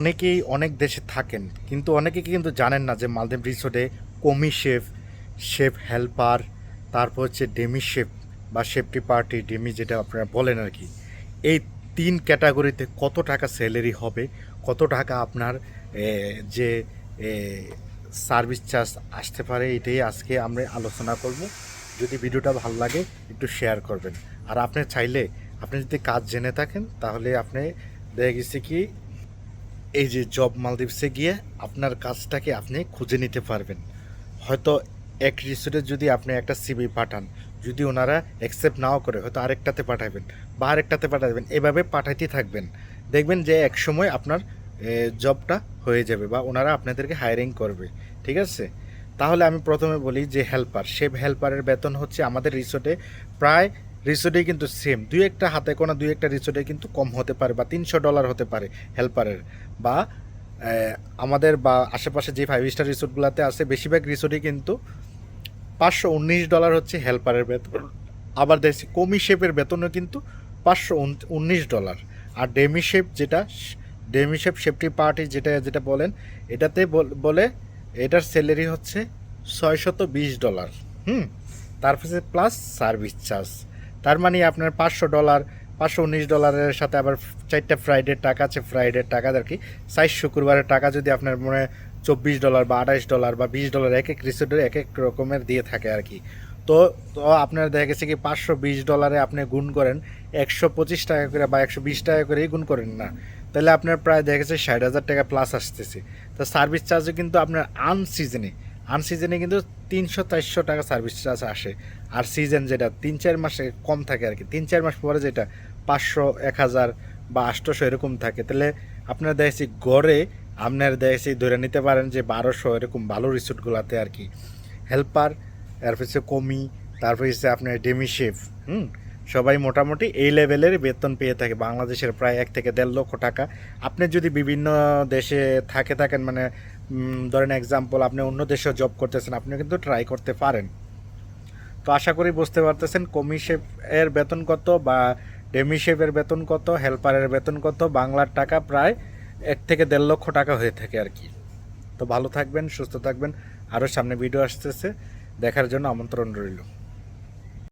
অনেকেই অনেক দেশে থাকেন, কিন্তু অনেকে কিন্তু জানেন না যে মালদ্বীপ রিসোর্টে কমি শেফ শেফ হেল্পার, তারপর হচ্ছে ডেমি শেফ বা সেফটি পার্টি, ডেমি যেটা আপনারা বলেন আর কি। এই তিন ক্যাটাগরিতে কত টাকা স্যালারি হবে, কত টাকা আপনার যে সার্ভিস চার্জ আসতে পারে, এটাই আজকে আমরা আলোচনা করব। যদি ভিডিওটা ভালো লাগে, একটু শেয়ার করবেন। আর আপনি চাইলে, আপনি যদি কাজ জেনে থাকেন, তাহলে আপনি দেখা গেছে কি এই যে জব মালদ্বীপসে গিয়ে আপনার কাজটাকে আপনি খুঁজে নিতে পারবেন। হয়তো এক রিসোর্টে যদি আপনি একটা সিবি পাঠান, যদি ওনারা অ্যাকসেপ্ট নাও করে, হয়তো আরেকটাতে পাঠাবেন বা আরেকটাতে পাঠাবেন। এভাবে পাঠাইতে থাকবেন। দেখবেন যে এক সময় আপনার জবটা হয়ে যাবে বা ওনারা আপনাদেরকে হায়ারিং করবে। ঠিক আছে? তাহলে আমি প্রথমে বলি যে হেল্পার শেপ হেল্পারের বেতন হচ্ছে আমাদের রিসোর্টে প্রায় রিসোর্টে কিন্তু সেম দুই একটা হাতে কোনো, দুই একটা রিসোর্টে কিন্তু কম হতে পারে বা তিনশো ডলার হতে পারে হেল্পারের বা আমাদের বা আশেপাশে যে ফাইভ স্টার রিসোর্টগুলোতে আছে, বেশিরভাগ রিসোর্টে কিন্তু পাঁচশো উনিশ ডলার হচ্ছে হেল্পারের বেতন। আবার দেখছি কমি শেপের বেতনও কিন্তু পাঁচশো উনিশ ডলার আর ডেমি শেপ যেটা ডেমি শেপ সেফটি পার্টি যেটা যেটা বলেন, এটাতে বল- বলে এটার স্যালারি হচ্ছে ছয়শত বিশ ডলার হুম? তারপরে প্লাস সার্ভিস চার্জ তার মানে আপনার পাঁচশো ডলার, পাঁচশো উনিশ ডলারের সাথে আবার চারটা ফ্রাইডের টাকা আছে ফ্রাইডের টাকা আর কি। সাইজ শুক্রবারের টাকা যদি আপনার মনে চব্বিশ ডলার বা আঠাশ ডলার বা বিশ ডলার এক এক রিসোর্টের এক এক রকমের দিয়ে থাকে আর কি। তো তো আপনার দেখা গেছে কি পাঁচশো বিশ ডলারে আপনি গুণ করেন, একশো পঁচিশ টাকা করে বা একশো বিশ টাকা করেই গুণ করেন না। তাহলে আপনার প্রায় দেখা গেছে ষাট হাজার টাকা প্লাস আসতেছে। তো সার্ভিস চার্জও কিন্তু আপনার আনসিজনে আনসিজনে কিন্তু তিনশো, চারশো টাকা সার্ভিস চার্জ আসে। আর সিজন যেটা, তিন, চার মাসে কম থাকে আর কি। তিন, চার মাস পরে যেটা পাঁচশো, এক হাজার বা আটশোশো এরকম থাকে। তাহলে আপনার দেখছি গড়ে আপনার দেখছি ধরে নিতে পারেন যে বারোশো এরকম ভালো রিসোর্টগুলোতে আর কি। হেল্পার তারপর হচ্ছে কমি, তারপর হচ্ছে আপনার ডেমিশেফ হুম? সবাই মোটামুটি এই লেভেলের বেতন পেয়ে থাকে। বাংলাদেশের প্রায় এক থেকে দেড় লক্ষ টাকা। আপনি যদি বিভিন্ন দেশে থাকে থাকেন মানে ধরেন এক্সাম্পল আপনি অন্য দেশেও জব করতেছেন আপনি কিন্তু ট্রাই করতে পারেন। তো আশা করি বুঝতে পারতেছেন, কমি শেফ এর বেতন কত বা ডেমিশেফের বেতন কত হেল্পারের বেতন কত, বাংলার টাকা প্রায় এক থেকে দেড় লক্ষ টাকা হয়ে থাকে আর কি। তো ভালো থাকবেন, সুস্থ থাকবেন। আরও সামনে ভিডিও আসতেছে, দেখার জন্য আমন্ত্রণ রইল।